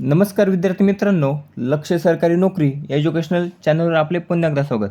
नमस्कार विद्यार्थी मित्रांनो लक्ष सरकारी नोकरी एज्युकेशनल चॅनलवर आपले पुन्हा एकदा स्वागत.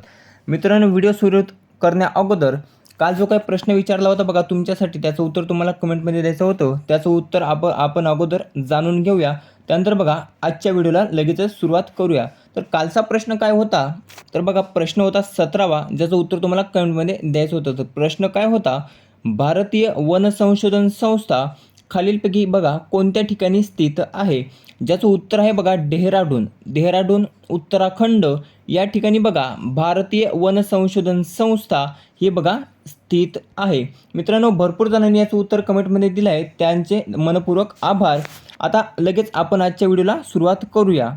मित्रांनो व्हिडिओ सुरू करण्या अगोदर काल जो काही प्रश्न विचारला होता बघा तुमच्यासाठी त्याचं उत्तर तुम्हाला कमेंटमध्ये द्यायचं होतं. त्याचं उत्तर आप आपण अगोदर जाणून घेऊया. त्यानंतर बघा आजच्या व्हिडिओला लगेचच सुरुवात करूया. तर कालचा प्रश्न काय होता? तर बघा प्रश्न होता सतरावा ज्याचं उत्तर तुम्हाला कमेंटमध्ये द्यायचं होतं. तर प्रश्न काय होता? भारतीय वन संशोधन संस्था खालीलपैकी बघा कोणत्या ठिकाणी स्थित आहे? ज्याचं उत्तर आहे बघा डेहराडून. डेहराडून उत्तराखंड. या ठिकाणी बघा भारतीय वन संशोधन संस्था ही बघा स्थित आहे. मित्रांनो भरपूर जणांनी याचं उत्तर कमेंटमध्ये दिलं आहे त्यांचे मनपूर्वक आभार. आता लगेच आपण आजच्या व्हिडिओला सुरुवात करूया.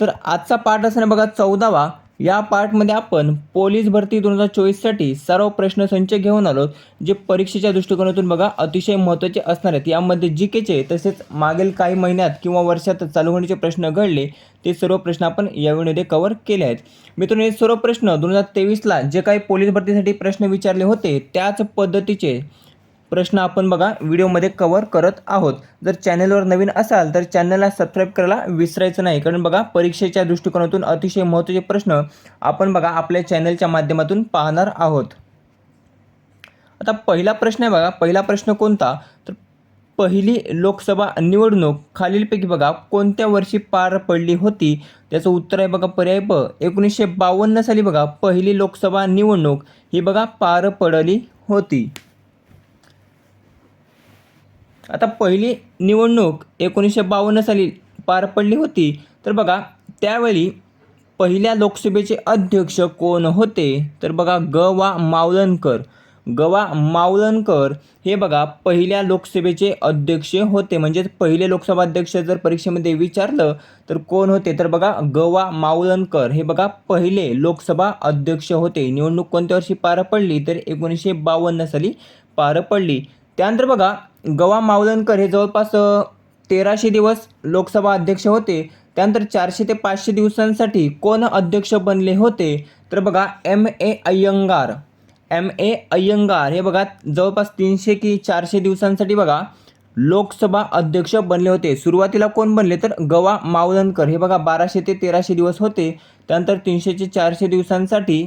तर आजचा पाठ असणार बघा चौदावा. या पार्टमध्ये आपण पोलीस भरती दोन हजार चोवीससाठी सर्व प्रश्नसंच घेऊन आलो जे परीक्षेच्या दृष्टिकोनातून बघा अतिशय महत्त्वाचे असणार आहेत. यामध्ये जी केचे तसेच मागील काही महिन्यात किंवा वर्षात चालू होण्याचे प्रश्न घडले ते सर्व प्रश्न आपण या व्हिडिओमध्ये कव्हर केले आहेत. मित्रांनो हे सर्व प्रश्न दोन हजार तेवीसला जे काही पोलीस भरतीसाठी प्रश्न विचारले होते त्याच पद्धतीचे प्रश्न आपण बघा व्हिडिओमध्ये कवर करत आहोत. जर चॅनलवर नवीन असाल तर चॅनलला सबस्क्राईब करायला विसरायचं नाही. कारण बघा परीक्षेच्या दृष्टिकोनातून अतिशय महत्त्वाचे प्रश्न आपण बघा आपल्या चॅनलच्या माध्यमातून पाहणार आहोत. आता पहिला प्रश्न आहे बघा. पहिला प्रश्न कोणता? तर पहिली लोकसभा निवडणूक खालीलपैकी बघा कोणत्या वर्षी पार पडली होती? त्याचं उत्तर आहे बघा पर्याय ब. एकोणीसशे बावन्न साली बघा पहिली लोकसभा निवडणूक ही बघा पार पडली होती. आता पहिली निवडणूक एकोणीसशे बावन्न साली पार पडली होती. तर बघा त्यावेळी पहिल्या लोकसभेचे अध्यक्ष कोण होते? तर बघा ग वा मावलनकर गवा मावलनकर हे बघा पहिल्या लोकसभेचे अध्यक्ष होते. म्हणजेच पहिले लोकसभा अध्यक्ष जर परीक्षेमध्ये विचारलं तर कोण होते? तर बघा गवा मावलनकर हे बघा पहिले लोकसभा अध्यक्ष होते. निवडणूक कोणत्या वर्षी पार पडली? तर एकोणीसशे बावन्न साली पार पडली. त्यानंतर बघा गवा मावलनकर हे जवळपास तेराशे दिवस लोकसभा अध्यक्ष होते. त्यानंतर चारशे ते पाचशे दिवसांसाठी कोण अध्यक्ष बनले होते? तर बघा M A Ayyangar. M A Ayyangar हे बघा जवळपास तीनशे की चारशे दिवसांसाठी बघा लोकसभा अध्यक्ष बनले होते. सुरुवातीला कोण बनले? तर गवा मावलनकर हे बघा बाराशे ते तेराशे दिवस होते. त्यानंतर तीनशे ते चारशे दिवसांसाठी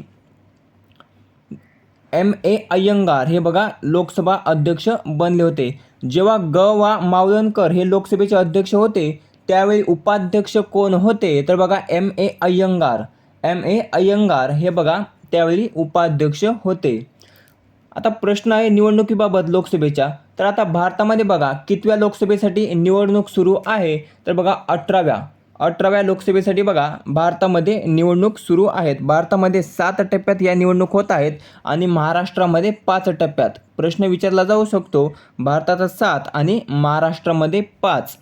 एम ए अय्यंगार हे बघा लोकसभा अध्यक्ष बनले होते. जेव्हा ग वा मावलनकर हे लोकसभेचे अध्यक्ष होते त्यावेळी उपाध्यक्ष कोण होते? तर बघा M A Ayyangar. M A Ayyangar हे बघा त्यावेळी उपाध्यक्ष होते. आता प्रश्न आहे निवडणुकीबाबत लोकसभेच्या तर आता भारतामध्ये बघा कितव्या लोकसभेसाठी निवडणूक सुरू आहे? तर बघा अठराव्या. अठराव्या लोकसभेसाठी बघा भारतामध्ये निवडणूक सुरू आहेत. भारतामध्ये सात टप्प्यात या निवडणूक होत आहेत आणि महाराष्ट्रामध्ये पाच टप्प्यात. प्रश्न विचारला जाऊ शकतो भारताचा सात आणि महाराष्ट्रामध्ये पाच.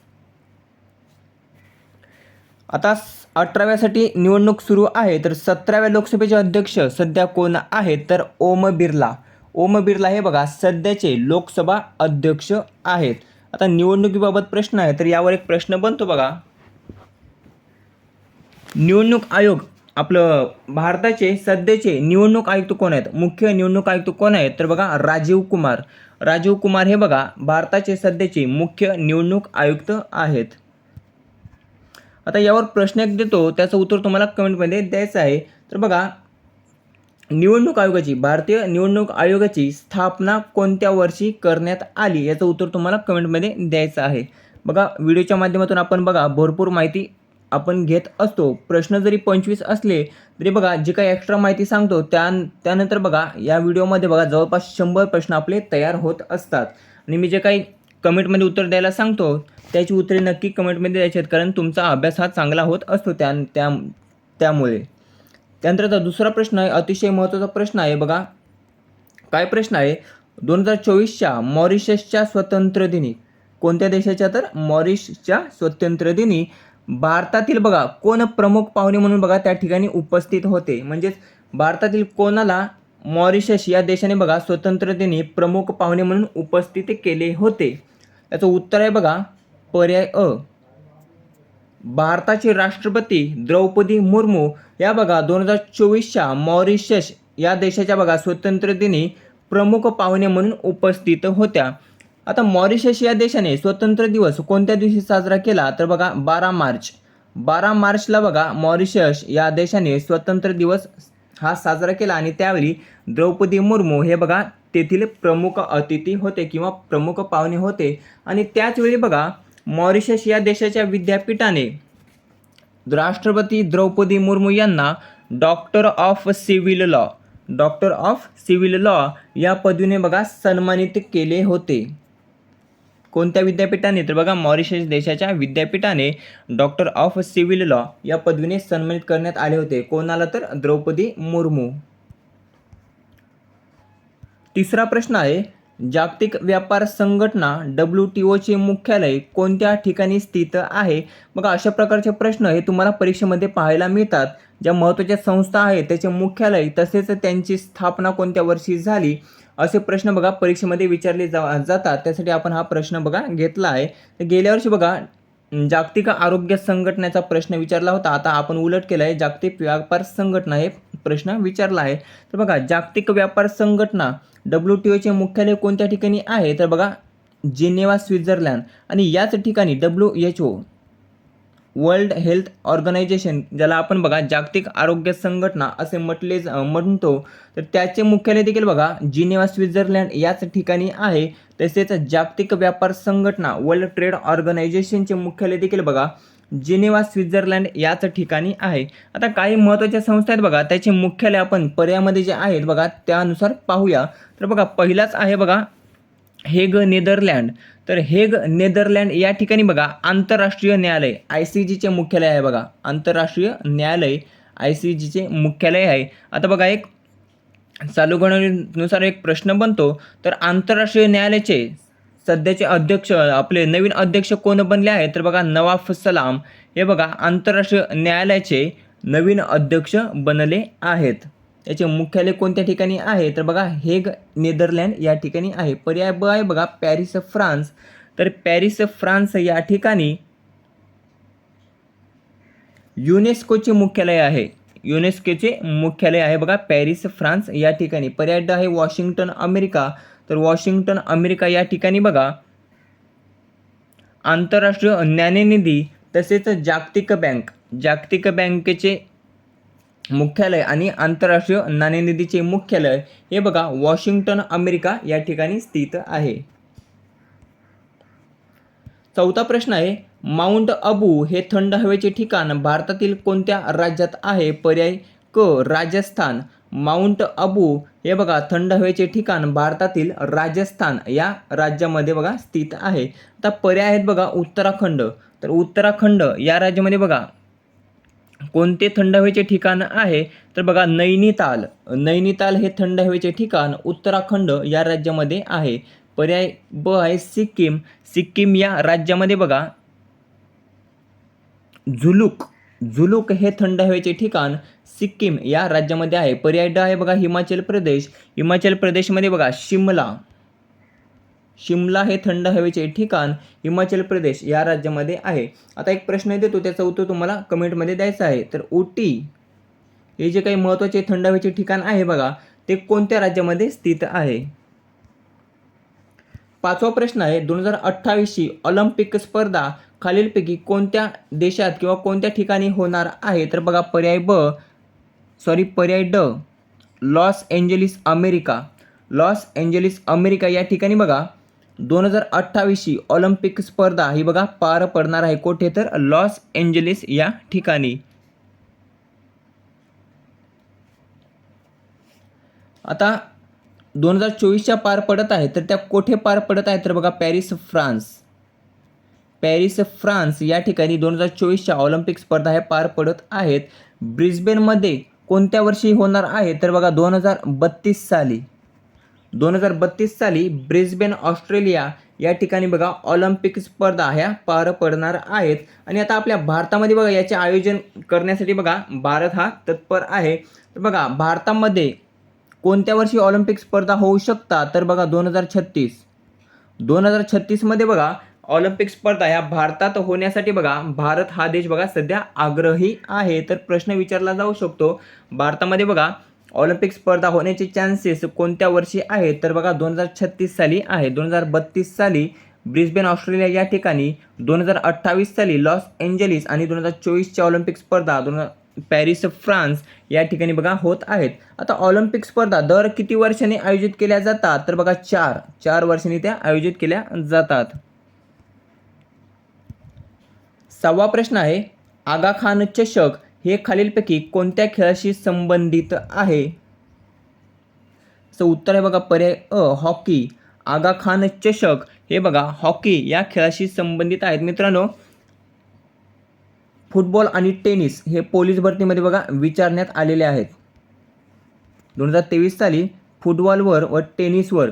आता अठराव्यासाठी निवडणूक सुरू आहे तर सतराव्या लोकसभेचे अध्यक्ष सध्या कोण आहेत? तर ओम बिर्ला. ओम बिर्ला हे बघा सध्याचे लोकसभा अध्यक्ष आहेत. आता निवडणुकीबाबत प्रश्न आहे तर यावर एक प्रश्न बनतो बघा. निवडणूक आयोग आपलं भारताचे सध्याचे निवडणूक आयुक्त कोण आहेत? मुख्य निवडणूक आयुक्त कोण आहेत? तर बघा राजीव कुमार. राजीव कुमार हे बघा भारताचे सध्याचे मुख्य निवडणूक आयुक्त आहेत. आता यावर प्रश्न एक देतो त्याचं उत्तर तुम्हाला कमेंटमध्ये द्यायचं आहे. तर बघा निवडणूक आयोगाची भारतीय निवडणूक आयोगाची स्थापना कोणत्या वर्षी करण्यात आली? याचं उत्तर तुम्हाला कमेंटमध्ये द्यायचं आहे. बघा व्हिडिओच्या माध्यमातून आपण बघा भरपूर माहिती आपण घेत असतो. प्रश्न जरी पंचवीस असले तरी बघा जे काही एक्स्ट्रा माहिती सांगतो त्या त्यानंतर बघा या व्हिडिओमध्ये बघा जवळपास शंभर प्रश्न आपले तयार होत असतात. आणि मी जे काही कमेंटमध्ये उत्तर द्यायला सांगतो त्याची उत्तरे नक्की कमेंटमध्ये द्यायची आहेत कारण तुमचा अभ्यास हा चांगला होत असतो त्या त्या त्यामुळे. त्यानंतरचा दुसरा प्रश्न आहे अतिशय महत्त्वाचा प्रश्न आहे बघा. काय प्रश्न आहे? दोन हजार चोवीसच्या मॉरिशसच्या स्वतंत्र दिनी. कोणत्या देशाच्या तर? मॉरिशसच्या स्वतंत्र दिनी. भारतातील बघा कोण प्रमुख पाहुणे म्हणून बघा त्या ठिकाणी उपस्थित होते. म्हणजेच भारतातील कोणाला मॉरिशस या देशाने बघा स्वतंत्र प्रमुख पाहुणे म्हणून उपस्थित केले होते. याचं उत्तर आहे बघा पर्याय अ. भारताचे राष्ट्रपती द्रौपदी मुर्मू या बघा दोन हजार चोवीसच्या मॉरिशस या देशाच्या बघा स्वतंत्र प्रमुख पाहुणे म्हणून उपस्थित होत्या. आता मॉरिशस या देशाने स्वतंत्र दिवस कोणत्या दिवशी साजरा केला? तर बघा बारा मार्च. बारा मार्चला बघा मॉरिशस या देशाने स्वतंत्र दिवस हा साजरा केला आणि त्यावेळी द्रौपदी मुर्मू हे बघा तेथील प्रमुख अतिथी होते किंवा प्रमुख पाहुणे होते. आणि त्याचवेळी बघा मॉरिशस या देशाच्या विद्यापीठाने राष्ट्रपती द्रौपदी मुर्मू यांना doctor of civil law doctor of civil law या पदवीने बघा सन्मानित केले होते. कोणत्या विद्यापीठाने तर बघा मॉरिशस देशाच्या विद्यापीठाने डॉक्टर ऑफ सिव्हिल लॉ या पदवीने सन्मानित करण्यात आले होते. कोणाला तर? द्रौपदी मुर्मू. तिसरा प्रश्न आहे जागतिक व्यापार संघटना डब्ल्यू टी ओचे मुख्यालय कोणत्या ठिकाणी स्थित आहे? बघा अशा प्रकारचे प्रश्न हे तुम्हाला परीक्षेमध्ये पाहायला मिळतात. ज्या महत्त्वाच्या संस्था आहेत त्याचे मुख्यालय तसेच त्यांची स्थापना कोणत्या वर्षी झाली? असे प्रश्न बघा परीक्षेमध्ये विचारले जा जातात. त्यासाठी आपण हा प्रश्न बघा घेतला आहे. तर गेल्या वर्षी बघा जागतिक आरोग्य संघटनेचा प्रश्न विचारला होता. आता आपण उलट केला आहे. जागतिक व्यापार संघटना हे प्रश्न विचारला आहे. तर बघा जागतिक व्यापार संघटना डब्ल्यू टी ओचे मुख्यालय कोणत्या ठिकाणी आहे? तर बघा जिनेवा स्वित्झर्लंड. आणि याच ठिकाणी W H O World Health Organization ज्याला आपण बघा जागतिक आरोग्य संघटना असे म्हटले म्हणतो तर त्याचे मुख्यालय देखील बघा जिनेवा स्वित्झर्लंड याच ठिकाणी आहे. तसेच जागतिक व्यापार संघटना वर्ल्ड ट्रेड ऑर्गनायझेशनचे मुख्यालय देखील बघा जिनेवा स्वित्झर्लंड याच ठिकाणी आहे. आता काही महत्त्वाच्या संस्था आहेत बघा त्याचे मुख्यालय आपण पर्यायामध्ये जे आहेत बघा त्यानुसार पाहूया. तर बघा पहिलाच आहे बघा हेग नेदरलँड. तर हेग नेदरलँड या ठिकाणी बघा आंतरराष्ट्रीय न्यायालय आय सी जीचे मुख्यालय आहे बघा. आंतरराष्ट्रीय न्यायालय आय सी जीचे मुख्यालय आहे. आता बघा एक चालू घडामोडीनुसार एक प्रश्न बनतो. तर आंतरराष्ट्रीय न्यायालयाचे सध्याचे अध्यक्ष आपले नवीन अध्यक्ष कोण बनले आहेत? तर बघा नवाफ सलाम. हे बघा आंतरराष्ट्रीय न्यायालयाचे नवीन अध्यक्ष बनले आहेत. याचे मुख्यालय कोणत्या ठिकाणी आहे? तर बघा हेग नेदरलँड या ठिकाणी आहे. पर्याय ब आहे बघा पॅरिस फ्रान्स. तर पॅरिस फ्रान्स या ठिकाणी युनेस्कोचे मुख्यालय आहे. युनेस्कोचे मुख्यालय आहे बघा पॅरिस फ्रान्स या ठिकाणी. पर्याय ड आहे वॉशिंग्टन अमेरिका. तर वॉशिंग्टन अमेरिका या ठिकाणी बघा. आंतरराष्ट्रीय नाणेनिधी तसेच जागतिक बँक. जागतिक बँकेचे मुख्यालय आणि आंतरराष्ट्रीय नाणेनिधीचे मुख्यालय हे बघा वॉशिंग्टन अमेरिका या ठिकाणी स्थित आहे. चौथा प्रश्न आहे माउंट अबू हे थंड हवेचे ठिकाण भारतातील कोणत्या राज्यात आहे? पर्याय क राजस्थान. माउंट अबू हे बघा थंड हवेचे ठिकाण भारतातील राजस्थान या राज्यामध्ये बघा स्थित आहे. आता पर्याय आहेत बघा उत्तराखंड. तर उत्तराखंड या राज्यामध्ये बघा कोणते थंड हवेचे ठिकाण आहे? तर बघा नैनिताल. नैनिताल हे थंड हवेचे ठिकाण उत्तराखंड या राज्यामध्ये आहे. पर्याय ब आहे सिक्कीम. सिक्कीम या राज्यामध्ये बघा झुलुक. झुलूक हे थंड हवेचे ठिकाण सिक्कीम या राज्यामध्ये आहे. पर्याय ड आहे बघा हिमाचल प्रदेश. हिमाचल प्रदेशमध्ये बघा शिमला. शिमला हे थंड हवेचे ठिकाण हिमाचल प्रदेश या राज्यामध्ये आहे. आता एक प्रश्न देतो त्याचं उत्तर तुम्हाला कमेंटमध्ये द्यायचं आहे. तर उटी हे जे काही महत्त्वाचे थंड हवेचे ठिकाण आहे बघा ते कोणत्या राज्यामध्ये स्थित आहे? पाचवा प्रश्न आहे दोन हजार अठ्ठावीसची ऑलिम्पिक स्पर्धा खालीलपैकी कोणत्या देशात किंवा कोणत्या ठिकाणी होणार आहे? तर बघा पर्याय ब सॉरी पर्याय ड Los Angeles America. Los Angeles America या ठिकाणी बघा दोन हजार अठ्ठावीसची ऑलिम्पिक स्पर्धा ही बघा पार पडणार आहे. कोठे तर? लॉस एंजलिस या ठिकाणी. आता दोन हजार चोवीसच्या पार पडत आहे तर त्या कोठे पार पडत आहे? तर बघा पॅरिस फ्रान्स. पॅरिस फ्रान्स या ठिकाणी दोन हजार चोवीसच्या ऑलिम्पिक स्पर्धा ह्या पार पडत आहेत. ब्रिस्बेनमध्ये कोणत्या वर्षी होणार आहे? तर बघा दोन हजार बत्तीस साली. दोन हजार बत्तीस साली ब्रिस्बेन ऑस्ट्रेलिया या ठिकाणी बघा ऑलिम्पिक स्पर्धा ह्या पार पडणार आहेत. आणि आता आपल्या भारतामध्ये बघा याचे आयोजन करण्यासाठी बघा भारत हा तत्पर आहे. तर बघा भारतामध्ये कोणत्या वर्षी ऑलिम्पिक स्पर्धा होऊ शकतात तर बघा दोन हजार छत्तीस. दोन हजार छत्तीसमध्ये बघा ऑलिम्पिक स्पर्धा ह्या भारतात होण्यासाठी बघा भारत हा देश बघा सध्या आग्रही आहे. तर प्रश्न विचारला जाऊ शकतो. भारतामध्ये बघा ऑलिम्पिक स्पर्धा होण्याचे चान्सेस कोणत्या वर्षी आहेत? तर बघा दोन हजार छत्तीस साली आहे. दोन हजार बत्तीस साली ब्रिस्बेन ऑस्ट्रेलिया या ठिकाणी दोन हजार अठ्ठावीस साली लॉस एंजलिस आणि दोन हजार चोवीसच्या ऑलिम्पिक स्पर्धा दोन हजार पॅरिस फ्रान्स या ठिकाणी बघा होत आहेत. आता ऑलिम्पिक स्पर्धा दर किती वर्षांनी आयोजित केल्या जातात? तर बघा चार. चार वर्षांनी त्या आयोजित केल्या जातात. सहावा प्रश्न आहे आगा खान चषक हे खालीलपैकी कोणत्या खेळाशी संबंधित आहे? सो उत्तर आहे बघा पर्याय अ हॉकी. आगा खान चषक. हे बघा हॉकी या खेळाशी संबंधित आहेत. मित्रांनो फुटबॉल आणि टेनिस हे पोलीस भरतीमध्ये बघा विचारण्यात आलेले आहेत. दोन हजार तेवीस साली फुटबॉलवर व टेनिसवर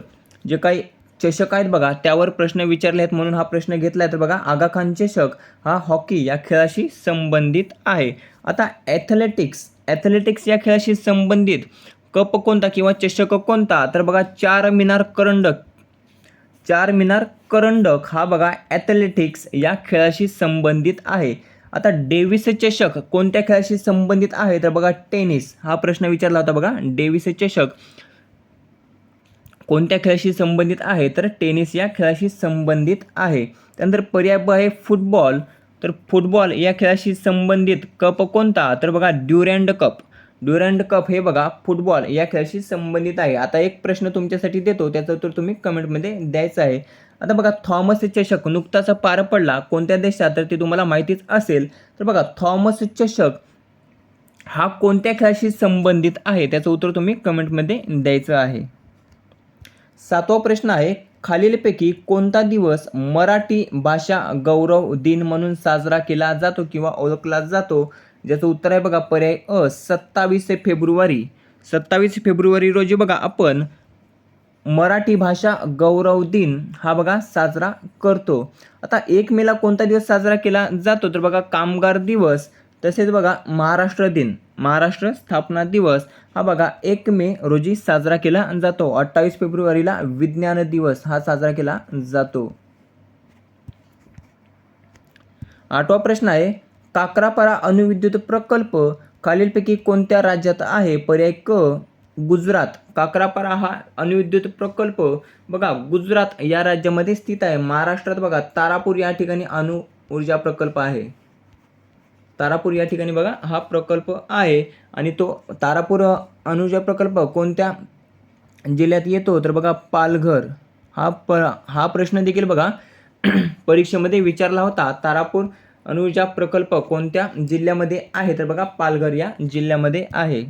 जे काही चषक आहेत बघा त्यावर प्रश्न विचारले आहेत म्हणून हा प्रश्न घेतला आहे तर बघा आगा खान चषक हा हॉकी या खेळाशी संबंधित आहे. आता ॲथलेटिक्स ॲथलेटिक्स या खेळाशी संबंधित कप कोणता किंवा चषक कोणता? तर बघा चार मिनार करंडक. चार मिनार करंडक हा बघा ॲथलेटिक्स या खेळाशी संबंधित आहे. आता डेव्हिस चषक कोणत्या खेळाशी संबंधित आहे? तर बघा टेनिस हा प्रश्न विचारला होता बघा डेव्हिस चषक. कोणत्या खेळाशी संबंधित आहे? तर टेनिस या खेळाशी संबंधित आहे. त्यानंतर पर्याय ब आहे फुटबॉल. तर फुटबॉल या खेळाशी संबंधित कप कोणता? तर बघा ड्युरँड कप. ड्युरँड कप हे बघा फुटबॉल या खेळाशी संबंधित आहे. आता एक प्रश्न तुमच्यासाठी देतो त्याचं उत्तर तुम्ही कमेंटमध्ये द्यायचं आहे. आता बघा थॉमस चषक नुकताच पार पडला. कोणत्या देशात? तर ते तुम्हाला माहितीच असेल. तर बघा थॉमस चषक हा कोणत्या खेळाशी संबंधित आहे? त्याचं उत्तर तुम्ही कमेंटमध्ये द्यायचं आहे. सातवा प्रश्न आहे खालीलपैकी कोणता दिवस मराठी भाषा गौरव दिन म्हणून साजरा केला जातो किंवा ओळखला जातो? ज्याचं उत्तर आहे बघा पर्याय अ सत्तावीस फेब्रुवारी. सत्तावीस फेब्रुवारी रोजी बघा आपण मराठी भाषा गौरव दिन हा बघा साजरा करतो. आता एक मेला कोणता दिवस साजरा केला जातो? तर बघा कामगार दिवस. तसेच बघा महाराष्ट्र दिन. महाराष्ट्र स्थापना दिवस. हा बघा एक मे रोजी साजरा केला जातो. अठ्ठावीस फेब्रुवारीला विज्ञान दिवस हा साजरा केला जातो. आठवा प्रश्न आहे काकरापारा अणुविद्युत प्रकल्प खालीलपैकी कोणत्या राज्यात आहे? पर्याय क गुजरात. काकरापारा हा अणुविद्युत प्रकल्प बघा गुजरात या राज्यामध्ये स्थित आहे. महाराष्ट्रात बघा तारापूर या ठिकाणी अणु ऊर्जा प्रकल्प आहे. तारापूर या ठिकाणी बघा हा प्रकल्प आहे आणि तो तारापूर अनुजा प्रकल्प कोणत्या जिल्ह्यात येतो? तर बघा पालघर. हा प हा प्रश्न देखील बघा परीक्षेमध्ये विचारला होता. तारापूर अनुजा प्रकल्प कोणत्या जिल्ह्यामध्ये आहे? तर बघा पालघर या जिल्ह्यामध्ये आहे.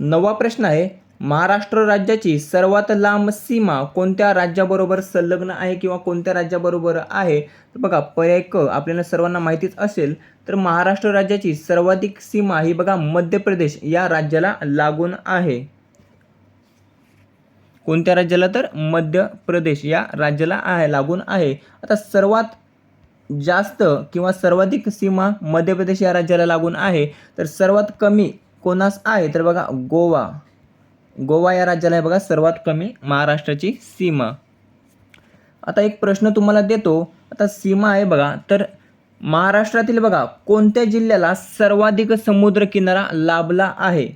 नववा प्रश्न आहे महाराष्ट्र राज्याची सर्वात लांब सीमा कोणत्या राज्याबरोबर संलग्न आहे किंवा कोणत्या राज्याबरोबर आहे? तर बघा पर्याय क आपल्याला सर्वांना माहितीच असेल तर महाराष्ट्र राज्याची सर्वाधिक सीमा ही बघा मध्य प्रदेश या राज्याला लागून आहे. कोणत्या राज्याला तर? मध्य प्रदेश या राज्याला आहे लागून आहे. आता सर्वात जास्त किंवा सर्वाधिक सीमा मध्य प्रदेश या राज्याला लागून आहे. तर सर्वात कमी कोणास आहे? तर बघा गोवा. गोवा या राज्याला आहे बघा सर्वात कमी महाराष्ट्राची सीमा. आता एक प्रश्न तुम्हाला देतो. आता सीमा आहे बघा तर महाराष्ट्रातील बघा कोणत्या जिल्ह्याला सर्वाधिक समुद्रकिनारा लाभला आहे?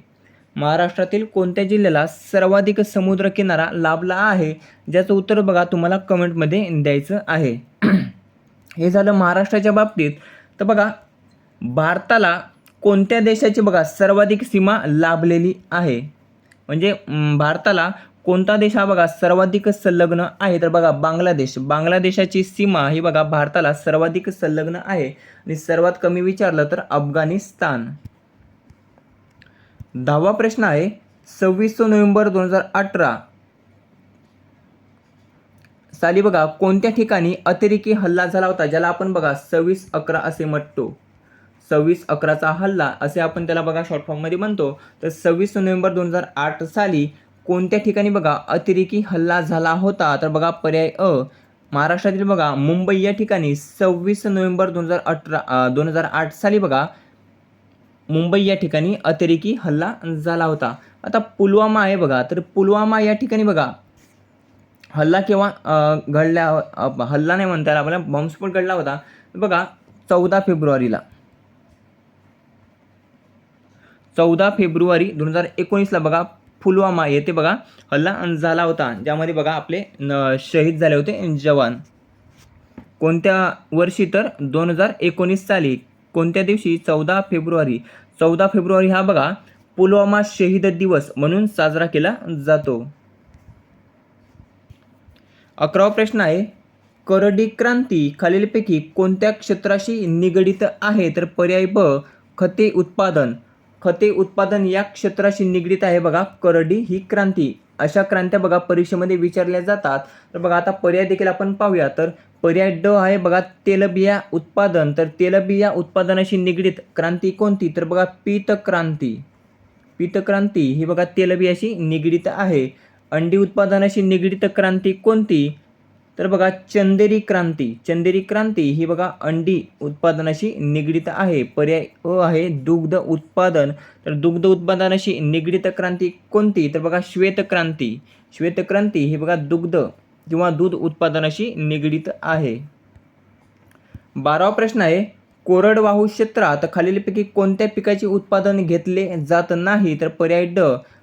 महाराष्ट्रातील कोणत्या जिल्ह्याला सर्वाधिक समुद्रकिनारा लाभला आहे? ज्याचं उत्तर बघा तुम्हाला कमेंटमध्ये द्यायचं आहे. हे झालं महाराष्ट्राच्या बाबतीत. तर बघा भारताला कोणत्या देशाची बघा सर्वाधिक सीमा लाभलेली आहे? म्हणजे भारताला कोणता देश हा बघा सर्वाधिक संलग्न आहे? तर बघा बांगलादेश. बांगलादेशाची सीमा ही बघा भारताला सर्वाधिक संलग्न आहे. आणि सर्वात कमी विचारलं तर अफगाणिस्तान. दहावा प्रश्न आहे सव्वीस नोव्हेंबर दोन हजार अठरा. साली बघा कोणत्या ठिकाणी अतिरेकी हल्ला झाला होता? ज्याला आपण बघा सव्वीस अकरा असे म्हणतो. सव्वीस अकराचा हल्ला असे आपण त्याला बघा शॉर्ट फॉर्ममध्ये म्हणतो. तर सव्वीस नोव्हेंबर दोन हजार आठ साली कोणत्या ठिकाणी बघा अतिरेकी हल्ला झाला होता? तर बघा पर्याय अ महाराष्ट्रातील बघा मुंबई या ठिकाणी सव्वीस नोव्हेंबर दोन हजार अठरा दोन हजार आठ साली बघा मुंबई या ठिकाणी अतिरेकी हल्ला झाला होता. आता पुलवामा आहे बघा तर पुलवामा या ठिकाणी बघा हल्ला केव्हा घडल्या घडला हल्ला नाही म्हणता येईल आपल्याला बॉम्बस्फोट घडला होता. बघा चौदा फेब्रुवारीला. चौदा फेब्रुवारी दोन हजार एकोणीसला बघा पुलवामा येथे बघा हल्ला झाला होता. ज्यामध्ये बघा आपले न शहीद झाले होते जवान. कोणत्या वर्षी तर? दोन हजार एकोणीस साली. कोणत्या दिवशी? चौदा फेब्रुवारी. चौदा फेब्रुवारी हा बघा पुलवामा शहीद दिवस म्हणून साजरा केला जातो. अकरावा प्रश्न आहे करडी क्रांती खालीलपैकी कोणत्या क्षेत्राशी निगडित आहे? तर पर्याय ब खते उत्पादन. खते उत्पादन या क्षेत्राशी निगडीत आहे बघा. करडी ही क्रांती. अशा क्रांत्या बघा परीक्षेमध्ये विचारल्या जातात. तर बघा आता पर्याय देखील आपण पाहूया. तर पर्याय ड आहे बघा तेलबिया उत्पादन. तर तेलबिया उत्पादनाशी निगडीत क्रांती कोणती? तर बघा पीत क्रांती पीत क्रांती ही बघा तेलबियाशी निगडीत आहे. अंडी उत्पादनाशी निगडीत क्रांती कोणती? तर बघा चंदेरी क्रांती. चंदेरी क्रांती ही बघा अंडी उत्पादनाशी निगडीत आहे. पर्याय अ आहे दुग्ध उत्पादन. तर दुग्ध उत्पादनाशी निगडीत क्रांती कोणती? तर बघा श्वेतक्रांती श्वेतक्रांती ही बघा दुग्ध किंवा दूध उत्पादनाशी निगडीत आहे. बारावा प्रश्न आहे कोरडवाहू क्षेत्रात खालीलपैकी कोणत्या पिकाचे उत्पादन घेतले जात नाही? तर पर्याय ड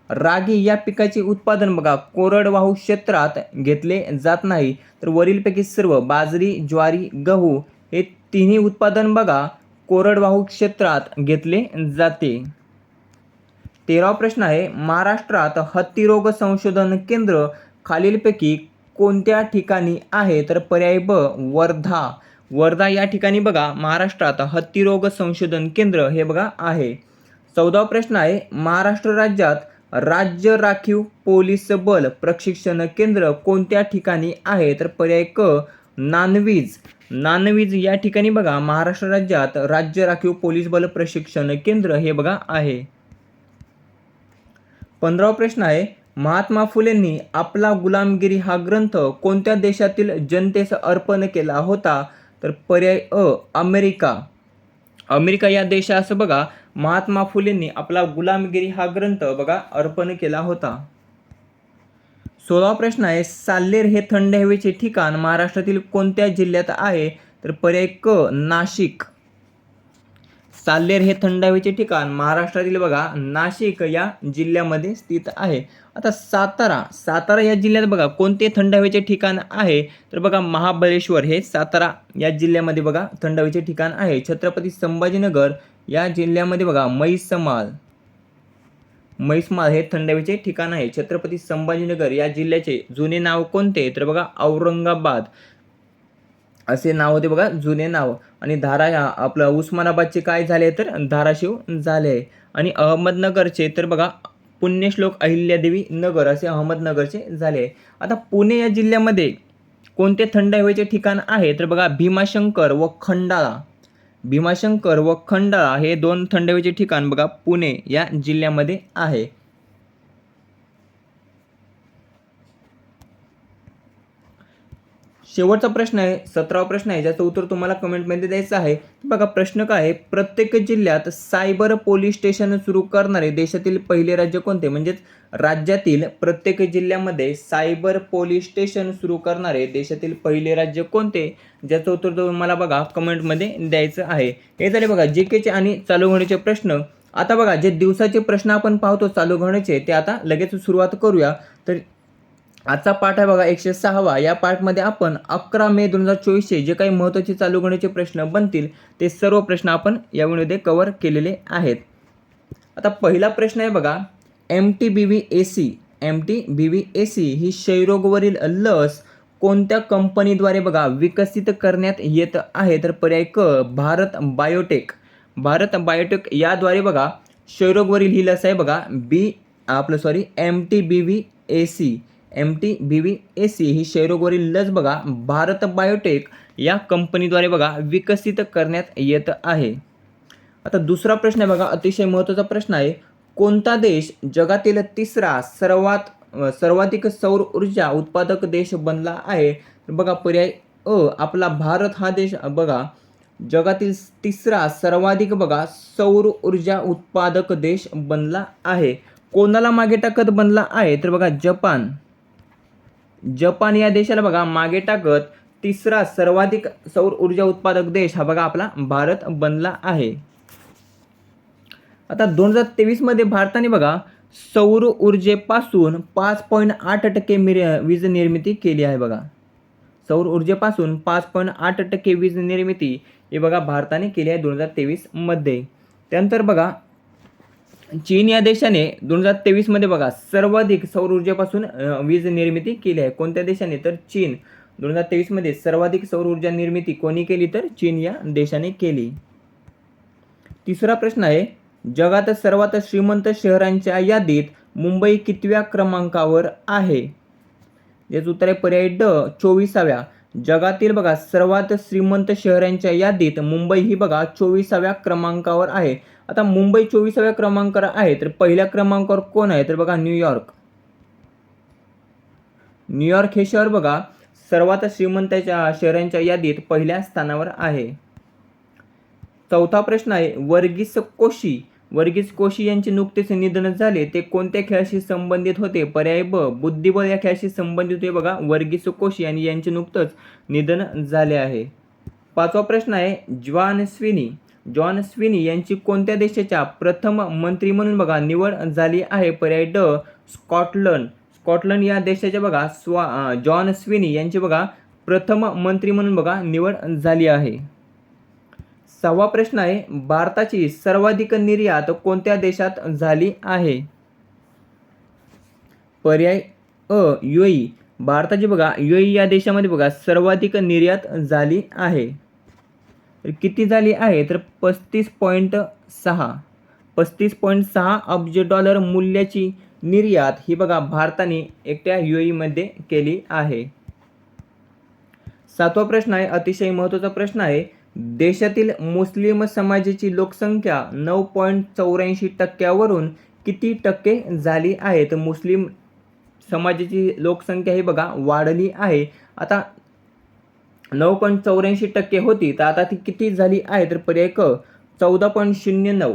रागी या पिकाचे उत्पादन बघा. कोरडवाहू क्षेत्रात घेतले जात नाही. तर वरीलपैकी सर्व बाजरी ज्वारी गहू हे तिन्ही उत्पादन बघा. कोरडवाहू क्षेत्रात घेतले जाते. तेरावा प्रश्न आहे महाराष्ट्रात हत्तीरोग संशोधन केंद्र खालीलपैकी कोणत्या ठिकाणी आहे? तर पर्याय ब वर्धा. वर्धा या ठिकाणी बघा महाराष्ट्रात हत्तीरोग संशोधन केंद्र हे बघा आहे. चौदावा प्रश्न आहे महाराष्ट्र राज्यात राज्य राखीव पोलीस बल प्रशिक्षण केंद्र कोणत्या ठिकाणी आहे? तर पर्याय क नानवीज. नानवीज या ठिकाणी बघा महाराष्ट्र राज्यात राज्य राखीव पोलीस बल प्रशिक्षण केंद्र हे बघा आहे. पंधरावा प्रश्न आहे महात्मा फुलेंनी आपला गुलामगिरी हा ग्रंथ कोणत्या देशातील जनतेस अर्पण केला होता? तर पर्याय अ अमेरिका. अमेरिका या देशास बघा महात्मा फुलेंनी आपला गुलामगिरी हा ग्रंथ बघा अर्पण केला होता. सोळावा प्रश्न आहे साल्लेर हे थंड हवेचे ठिकाण महाराष्ट्रातील कोणत्या जिल्ह्यात आहे? तर पर्याय क नाशिक. साल्लेर हे थंड हवेचे ठिकाण महाराष्ट्रातील बघा नाशिक या जिल्ह्यामध्ये स्थित आहे. आता सातारा सातारा या जिल्ह्यात बघा कोणते थंड हवेचे ठिकाण आहे? तर बघा महाबळेश्वर हे सातारा या जिल्ह्यामध्ये बघा थंड हवेचे ठिकाण आहे. छत्रपती संभाजीनगर या जिल्ह्यामध्ये बघा म्हैसमाल म्हैसमाळ हे थंड हवेचे ठिकाण आहे. छत्रपती संभाजीनगर या जिल्ह्याचे जुने नाव कोणते? तर बघा औरंगाबाद. असे नाव होते बघा जुने नाव. आणि धारा ह्या आपलं उस्मानाबादचे काय झाले तर धाराशिव झाले. आणि अहमदनगरचे तर बघा पुण्यश्लोक अहिल्यादेवी नगर असे अहमदनगरचे झाले. आता पुणे या जिल्ह्यामध्ये कोणते थंड हवेचे ठिकाण आहे? तर बघा भीमाशंकर व खंडाळा. भीमाशंकर व खंडाळा हे दोन थंड हवेचे ठिकाण बघा पुणे या जिल्ह्यामध्ये आहे. शेवटचा प्रश्न आहे सतरावा प्रश्न आहे ज्याचं उत्तर तुम्हाला कमेंटमध्ये द्यायचं आहे. बघा प्रश्न काय आहे? प्रत्येक जिल्ह्यात सायबर पोलीस स्टेशन सुरू करणारे देशातील पहिले राज्य कोणते? म्हणजेच राज्यातील प्रत्येक जिल्ह्यामध्ये सायबर पोलीस स्टेशन सुरू करणारे देशातील पहिले राज्य कोणते? ज्याचं उत्तर तुम्हाला बघा कमेंटमध्ये द्यायचं आहे. हे झाले बघा जे केचे आणि चालू होण्याचे प्रश्न. आता बघा जे दिवसाचे प्रश्न आपण पाहतो चालू घडीचे ते आता लगेच सुरुवात करूया. तर आजचा पाठ आहे बघा एकशे सहावा. या पाठमध्ये आपण अकरा मे दोन हजार चोवीसचे जे काही महत्त्वाचे चालू गणितचे प्रश्न बनतील ते सर्व प्रश्न आपण या व्हिडिओमध्ये कवर केलेले आहेत. आता पहिला प्रश्न आहे बघा M T B V A C M T B V A C ही क्षयरोगवरील लस कोणत्या कंपनीद्वारे बघा विकसित करण्यात येत आहे? तर पर्याय क भारत बायोटेक भारत बायोटेक याद्वारे बघा क्षयरोगवरील ही लस आहे बघा बी आपलं sorry M T B V A C M T B V A C ही क्षयरोगवरील लस बघा भारत बायोटेक या कंपनीद्वारे बघा विकसित करण्यात येत आहे. आता दुसरा प्रश्न आहे बघा अतिशय महत्त्वाचा प्रश्न आहे. कोणता देश जगातील तिसरा सर्वात सर्वाधिक सौर ऊर्जा उत्पादक देश बनला आहे? तर बघा पर्याय अ आपला भारत हा देश बघा जगातील तिसरा सर्वाधिक बघा सौर ऊर्जा उत्पादक देश बनला आहे. कोणाला मागे टाकत बनला आहे? तर बघा जपान. जपान या देशाला बघा मागे टाकत तिसरा सर्वाधिक सौर ऊर्जा उत्पादक देश हा बघा आपला भारत बनला आहे. आता दोन हजार तेवीसमध्ये भारताने बघा सौर ऊर्जेपासून पाच पॉईंट आठ टक्के मिर वीज निर्मिती केली आहे बघा. सौर ऊर्जेपासून पाच पॉईंट आठ टक्के वीज निर्मिती ही बघा भारताने केली आहे दोन हजार तेवीसमध्ये त्यानंतर बघा चीन या देशाने दोन हजार तेवीसमध्ये बघा सर्वाधिक सौर ऊर्जेपासून वीज निर्मिती केली आहे. कोणत्या देशाने? तर चीन. दोन हजार तेवीसमध्ये सर्वाधिक सौर ऊर्जा निर्मिती कोणी केली? तर चीन या देशाने केली. तिसरा प्रश्न आहे जगात सर्वात श्रीमंत शहरांच्या यादीत मुंबई कितव्या क्रमांकावर आहे? याचं उत्तर आहे पर्याय ड चोवीसाव्या. जगातील बघा सर्वात श्रीमंत शहरांच्या यादीत मुंबई ही बघा चोवीसाव्या क्रमांकावर आहे. आता मुंबई चोवीसाव्या क्रमांकावर आहे तर पहिल्या क्रमांकावर कोण आहे? तर बघा न्यूयॉर्क न्यूयॉर्क हे शहर बघा सर्वात श्रीमंताच्या शहरांच्या यादीत पहिल्या स्थानावर आहे. चौथा प्रश्न आहे वर्गीस कोशी. वर्गीस कोशी यांचे नुकतेच निधन झाले ते कोणत्या खेळाशी संबंधित होते? पर्याय ब बुद्धिबळ या खेळाशी संबंधित होते बघा वर्गीस कोशी आणि यांचे नुकतंच निधन झाले आहे. पाचवा प्रश्न आहे ज्वान स्विनी. जॉन स्विनी यांची कोणत्या देशाच्या प्रथम मंत्री म्हणून बघा निवड झाली आहे? पर्याय ड स्कॉटलंड. स्कॉटलंड या देशाच्या बघा स्वा जॉन स्विनी यांची बघा प्रथम मंत्री म्हणून बघा निवड झाली आहे. सहावा प्रश्न आहे भारताची सर्वाधिक निर्यात कोणत्या देशात झाली आहे? पर्याय अ युएई भारताची बघा युएई या देशामध्ये बघा सर्वाधिक निर्यात झाली आहे. किती झाली आहे? तर पस्तीस पॉईंट सहा. पस्तीस पॉईंट सहा अब्ज डॉलर मूल्याची निर्यात ही बघा भारताने एकट्या यू ईमध्ये केली आहे. सातवा प्रश्न आहे अतिशय महत्त्वाचा प्रश्न आहे. देशातील मुस्लिम समाजाची लोकसंख्या नऊ पॉईंट चौऱ्याऐंशी टक्क्यावरून किती टक्के झाली आहे? तर मुस्लिम समाजाची लोकसंख्या ही बघा वाढली आहे. आता नऊ पॉईंट चौऱ्याऐंशी टक्के होती. तर आता ती किती झाली आहे? तर पर्याय क चौदा पॉईंट शून्य नऊ.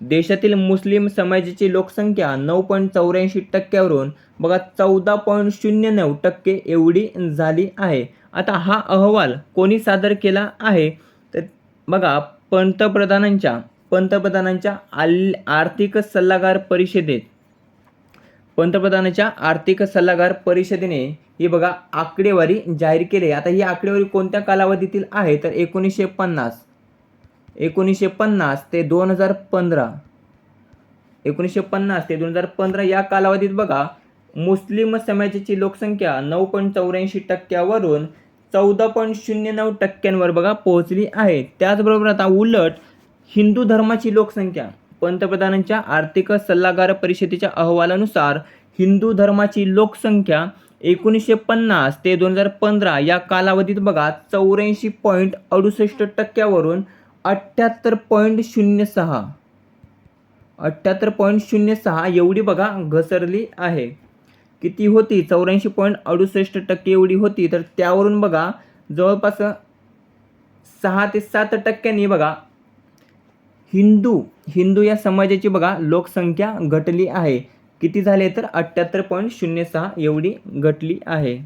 देशातील मुस्लिम समाजाची लोकसंख्या नऊ पॉईंट चौऱ्याऐंशी टक्क्यावरून बघा चौदा पॉईंट शून्य नऊ टक्के एवढी झाली आहे. आता हा अहवाल कोणी सादर केला आहे? तर बघा पंतप्रधानांच्या पंतप्रधानांच्या आल आर्थिक सल्लागार परिषदेत पंतप्रधानाच्या आर्थिक सल्लागार परिषदेने ही बघा आकडेवारी जाहीर केली. आता ही आकडेवारी कोणत्या कालावधीतील आहे? तर एकोणीसशे पन्नास. एकोणीसशे पन्नास ते दोन हजार पंधरा. एकोणीसशे पन्नास ते दोन हजार पंधरा या कालावधीत बघा मुस्लिम समाजाची लोकसंख्या नऊ पॉईंट चौऱ्याऐंशी टक्क्यावरून चौदा पॉईंट शून्य नऊ टक्क्यांवर बघा पोहोचली आहे. त्याचबरोबर आता उलट हिंदू धर्माची लोकसंख्या पंतप्रधानांच्या आर्थिक सल्लागार परिषदेच्या अहवालानुसार हिंदू धर्माची लोकसंख्या एकोणीसशे पन्नास ते दोन हजार पंधरा या कालावधीत बघा चौऱ्याऐंशी पॉईंट अडुसष्ट टक्क्यावरून अठ्ठ्याहत्तर पॉईंट शून्य सहा. अठ्ठ्याहत्तर पॉईंट शून्य सहा एवढी बघा घसरली आहे. किती होती? चौऱ्याऐंशी पॉईंट अडुसष्ट टक्के एवढी होती. तर त्यावरून बघा जवळपास सहा ते सात टक्क्यांनी बघा हिंदू हिंदू या समाजाची बघा लोकसंख्या घटली आहे. किती झाले तर अठ्ठ्याहत्तर पॉईंट शून्य सहा एवढी घटली आहे.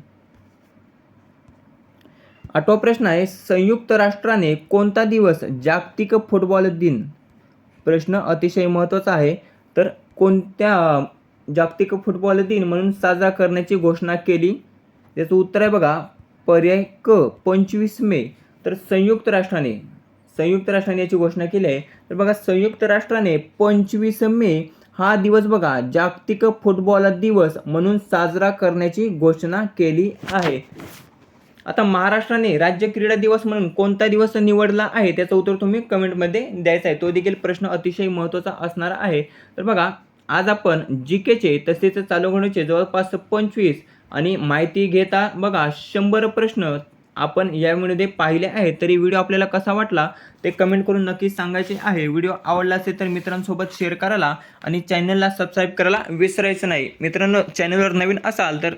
आठवा प्रश्न आहे संयुक्त राष्ट्राने कोणता दिवस जागतिक फुटबॉल दिन? प्रश्न अतिशय महत्त्वाचा आहे. तर कोणत्या जागतिक फुटबॉल दिन म्हणून साजरा करण्याची घोषणा केली? त्याचं उत्तर आहे बघा पर्याय क पंचवीस मे. तर संयुक्त राष्ट्राने संयुक्त राष्ट्राने याची घोषणा केली आहे. तर बघा संयुक्त राष्ट्राने पंचवीस मे हा दिवस बघा जागतिक फुटबॉल दिवस म्हणून साजरा करण्याची घोषणा केली आहे. आता महाराष्ट्राने राज्य क्रीडा दिवस म्हणून कोणता दिवस निवडला आहे त्याचं उत्तर तुम्ही कमेंटमध्ये द्यायचं आहे. तो देखील प्रश्न अतिशय महत्त्वाचा असणार आहे. तर बघा आज आपण जी केचे तसेच चालू घडूचे जवळपास पंचवीस आणि माहिती घेता बघा शंभर प्रश्न आपण या व्हिडिओमध्ये पाहिले आहे तरी व्हिडिओ आपल्याला कसा वाटला ते कमेंट करून नक्कीच सांगायचे आहे. व्हिडिओ आवडला असेल तर मित्रांसोबत शेअर करायला आणि चॅनलला सबस्क्राईब करायला विसरायचं नाही. मित्रांनो चॅनलवर नवीन असाल तर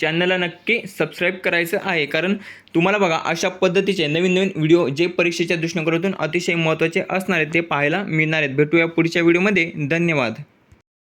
चॅनलला नक्की सबस्क्राईब करायचं आहे. कारण तुम्हाला बघा अशा पद्धतीचे नवीन नवीन व्हिडिओ जे परीक्षेच्या दृष्टिकोनातून अतिशय महत्त्वाचे असणार आहेत ते पाहायला मिळणार आहेत. भेटूया पुढच्या व्हिडिओमध्ये धन्यवाद.